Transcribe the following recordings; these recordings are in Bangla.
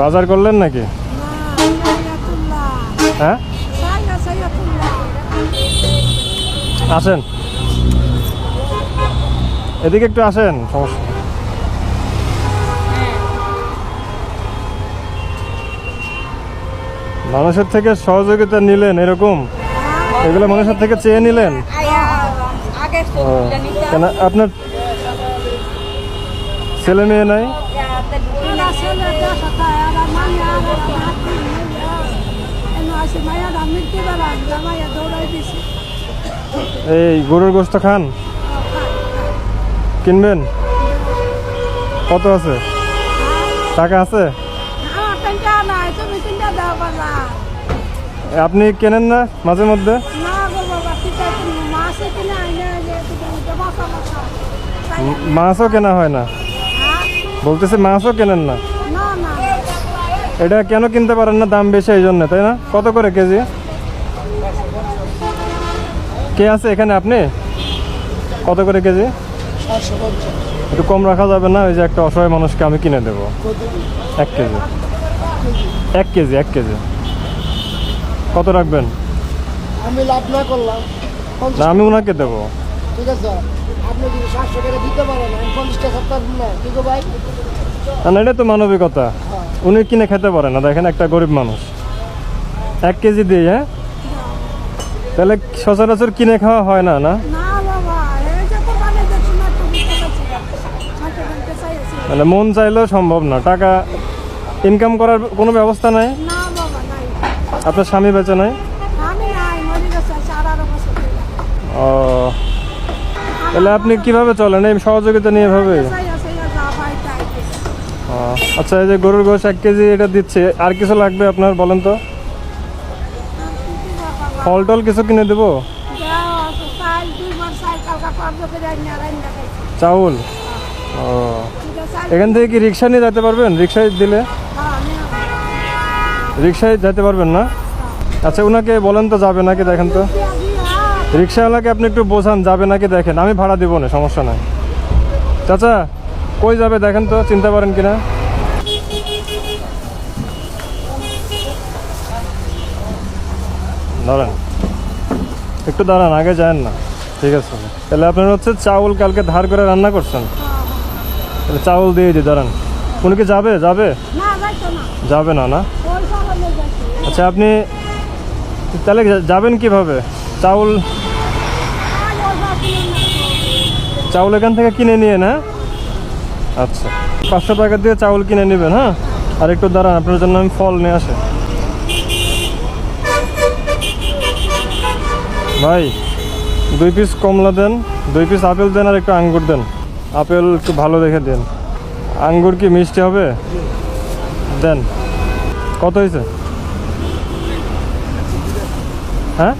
বাজার করলেন নাকি? হ্যাঁ? আসেন। এদিকে একটু আসেন সমস্যা মানুষের থেকে সহযোগিতা নিলেন এরকম? এগুলো মানুষের থেকে চেয়ে নিলেন? আপনার ছেলে মেয়ে নাই? এই গরুর গোস্ত খান? কিনবেন? কত আছে? টাকা আছে? আপনি কেনেন না মাঝে মধ্যে? মাছও কেনা হয় না। বলতেছে মাছও কেনেন না। এটা কেন কিনতে পারেন না? দাম বেশি এই জন্য তাই না? কত করে কেজি? কে আছে এখানে আপনি? কত করে কেজি? একটু কম রাখা যাবে না? ওই যে একটা অসহায় মানুষকে আমি কিনে দেবো। এক কেজি। এক কেজি এক কেজি। কত রাখবেন? আমি লাভ না করলাম। না আমি ওনাকে দেবো। ঠিক আছে। আপনি যদি সাতশো টাকা দিতে পারেন আমি পঞ্চাশ টাকা না। ঠিক ভাই? না এটা তো মানবিকতা। উনি কিনে খেতে পারে না দেখেন একটা গরিব মানুষ। এক কেজি দিয়ে হ্যাঁ? তাহলে সচরাচর কিনে খাওয়া হয় না না? মানে মন চাইলেও সম্ভব না টাকা ইনকাম করার কোনো ব্যবস্থা নাই? আপনার স্বামী বেঁচে নাই? ও তাহলে আপনি কীভাবে চলেন? এই সহযোগিতা নিয়ে এভাবে ও, আচ্ছা এই যে গরুর গোশ এক কেজি এটা দিচ্ছে। আর কিছু লাগবে আপনার বলেন তো? ফল টল কিছু কিনে দেবো? চাউল? ও এখান থেকে কি রিক্সা নিয়ে যেতে পারবেন? রিক্সায় দিলে? রিক্সায় যেতে পারবেন না? আচ্ছা ওনাকে বলেন তো যাবে নাকি দেখেন তো। রিক্সাওয়ালাকে আপনি একটু বোঝান যাবে নাকি দেখেন। আমি ভাড়া দিব না সমস্যা নাই। চাচা কই যাবে দেখেন তো চিন্তা পারেন কিনা? দাঁড়ান। একটু দাঁড়ান আগে যান না। ঠিক আছে। তাহলে আপনার হচ্ছে চাউল কালকে ধার করে রান্না করছেন? তাহলে চাউল দিয়ে দিই দাঁড়ান। উনি কি যাবে? যাবে? যাবে না না? আচ্ছা আপনি তাহলে যাবেন কীভাবে? চাউল চাউল এখান থেকে কিনে নিয়ে না আচ্ছা। পাঁচশো টাকা দিয়ে চাউল কিনে নেবেন হ্যাঁ? আর একটু দাঁড়ান, আপনার জন্য আমি ফল নিয়ে আসে। ভাই, দুই পিস কমলা দেন, দুই পিস আপেল দেন আর একটু আঙ্গুর দেন। আপেল একটু ভালো দেখে দেন। আঙ্গুর কি মিষ্টি হবে? দেন। কত হয়েছে? হ্যাঁ?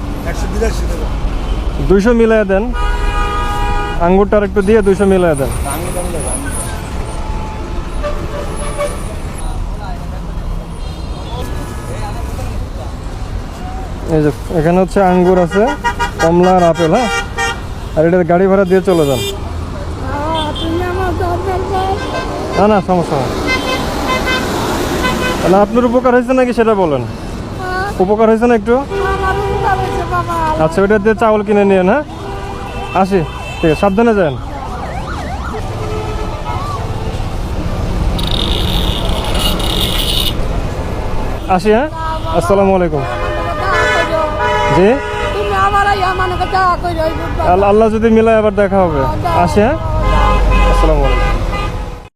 দুইশো মিলাই দেন। আঙ্গুরটা আর একটু দিয়ে দুইশো মিলাই দেন। এই যে এখানে হচ্ছে আঙ্গুর আছে কমলা আর আপেল হ্যাঁ? আর এটা গাড়ি ভাড়া দিয়ে চলে যান। না না সমস্যা তাহলে আপনার উপকার হয়েছে নাকি সেটা বলেন? উপকার হয়েছে না একটু? আচ্ছা ওইটা দিয়ে চাউল কিনে নিয়ে হ্যাঁ? আসি ঠিক আছে সাবধানে যান। আসি হ্যাঁ? আসসালামু আলাইকুম। জি? আল্লাহ যদি মিলায় আবার দেখা হবে। আসি হ্যাঁ?